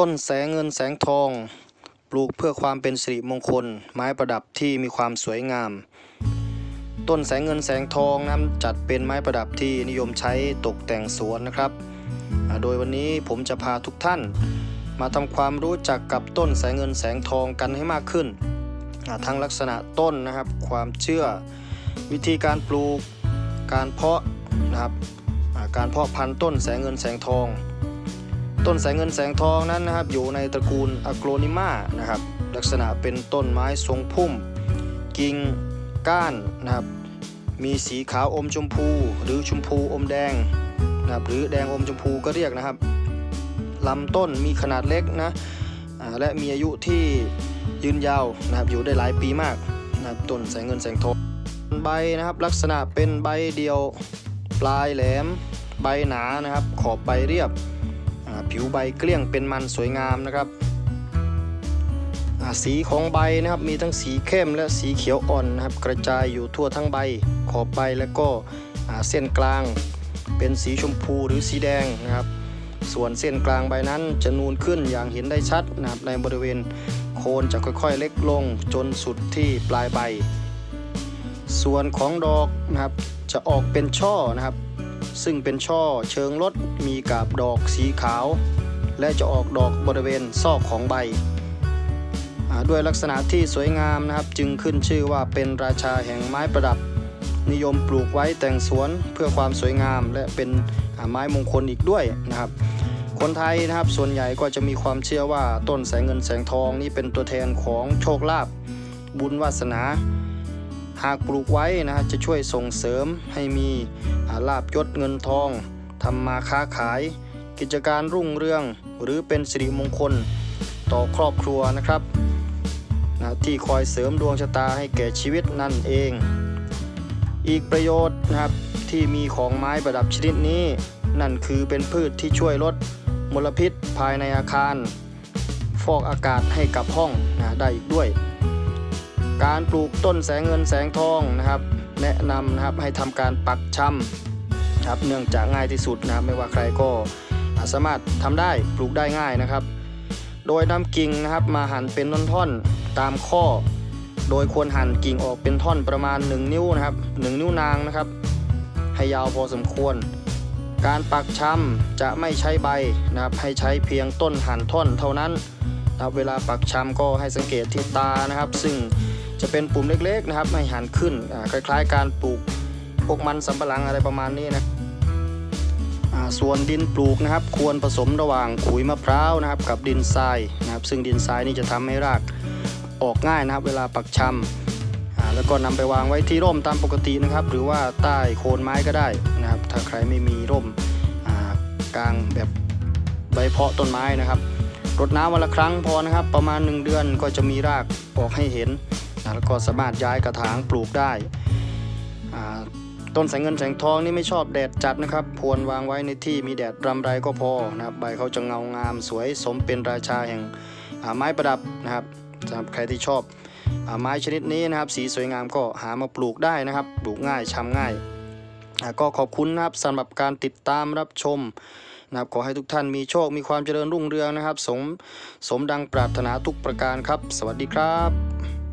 ต้นแสงเงินแสงทอง ปลูกเพื่อความเป็นสิริมงคล ไม้ประดับที่มีความสวยงาม ต้นแสงเงินแสงทองนั้นจัดเป็นไม้ประดับที่นิยมใช้ตกแต่งสวนนะครับ โดยวันนี้ผมจะพาทุกท่าน มาทำความรู้จักกับต้นแสงเงินแสงทองกันให้มากขึ้น ทั้งลักษณะต้นนะครับ ความเชื่อ วิธีการปลูก การเพาะนะครับการเพาะพันธุ์ต้นแสงเงินแสงทอง ต้นแสงเงินแสงทองนั้นนะครับ อยู่ในตระกูลอะโกรนิมานะครับ ลักษณะเป็นต้นไม้ทรงพุ่ม กิ่งก้านนะครับ มีสีขาวอมชมพู หรือชมพูอมแดงนะครับหรือแดงอมชมพูก็เรียกนะครับลำต้นมีขนาดเล็กนะและมีอายุที่ยืนยาวนะครับอยู่ได้หลายปีมากนะครับต้นแสงเงินแสงทองใบนะครับลักษณะเป็นใบเดียวปลายแหลม ใบหนานะครับ ขอบใบเรียบ ผิวใบเกลี้ยงเป็นมันสวยงามนะครับ สีของใบนะครับมีทั้งสีเข้มและสีเขียวอ่อนนะครับ กระจายอยู่ทั่วทั้งใบขอบใบแล้วก็เส้นกลาง เป็นสีชมพูหรือสีแดงนะครับ ส่วนเส้นกลางใบนั้นจะนูนขึ้นอย่างเห็นได้ชัดนะครับในบริเวณโคนจะค่อยๆ เล็กลงจนสุดที่ปลายใบ ส่วนของดอกนะครับจะออกเป็นช่อนะครับ ซึ่งเป็นช่อเชิงลดมีกาบดอกสีขาว และจะออกดอกบริเวณซอกของใบ ด้วยลักษณะที่สวยงามนะครับ จึงขึ้นชื่อว่าเป็นราชาแห่งไม้ประดับ นิยมปลูกไว้แต่งสวนเพื่อความสวยงาม และเป็นไม้มงคลอีกด้วยนะครับ คนไทยนะครับส่วนใหญ่ก็จะมีความเชื่อว่าต้นแสงเงินแสงทองนี่เป็นตัวแทนของโชคลาภบุญวาสนา หากปลูกไว้นะฮะจะช่วยส่งเสริมให้มีาลาบยศเงินทองทำมาค้าขาย กิจการรุ่งเรืองหรือเป็นสิริมงคลต่อครอบครัวนะครับนะที่คอยเสริมดวงชะตาให้แก่ชีวิตนั่นเอง อีกประโยชน์นะครับที่มีของไม้ประดับชนิดนี้ นั่นคือเป็นพืชที่ช่วยลดมลพิษภายในอาคาร ฟอกอากาศให้กับห้องนะได้อีกด้วย การปลูกต้นแสงเงินแสงทองนะครับ แนะนำนะครับให้ทำการปักชำครับเนื่องจากง่ายที่สุดนะครับไม่ว่าใครก็สามารถทำได้ปลูกได้ง่ายนะครับ โดยนำกิ่งนะครับมาหั่นเป็นท่อนๆตามข้อ โดยควรหั่นกิ่งออกเป็นท่อนประมาณ 1 นิ้วนะครับ1นิ้วนางนะครับ ให้ยาวพอสมควร การปักชำจะไม่ใช้ใบนะครับ ให้ใช้เพียงต้นหั่นท่อนเท่านั้นนะครับเวลาปักชำก็ให้สังเกตที่ตานะครับ ซึ่ง จะเป็นปุ่มเล็กๆนะครับให้หันขึ้นคล้ายๆ การปลูกพวกมันสำปะหลังอะไรประมาณนี้นะส่วนดินปลูกนะครับ ควรผสมระหว่างขุยมะพร้าวนะครับ กับดินทรายนะครับ ซึ่งดินทรายนี่จะทำให้รากออกง่ายนะครับ เวลาปักชำอ่าแล้วก็นำไปวางไว้ที่ร่มตามปกตินะครับ หรือว่าใต้โคนไม้ก็ได้นะครับ ถ้าใครไม่มีร่มกลางแบบใบเพาะต้นไม้นะครับรดน้ำวันละครั้งพอนะครับ ประมาณ 1 เดือนก็จะมีรากออกให้เห็น แล้วก็สามารถย้ายกระถางปลูกได้ ต้นแสงเงินแสงทองนี่ไม่ชอบแดดจัดนะครับควรวางไว้ในที่มีแดดรำไรก็พอนะครับใบเขาจะเงางามสวยสมเป็นราชาแห่งไม้ประดับนะครับสำหรับใครที่ชอบอไม้ชนิดนี้นะครับ สีสวยงามก็หามาปลูกได้นะครับ ปลูกง่ายชำง่าย ก็ขอบคุณนะครับสำหรับการติดตามรับชมนะครับขอให้ทุกท่านมีโชค มีความเจริญรุ่งเรืองนะครับ สม สมดังปรารถนาทุกประการครับ สวัสดีครับ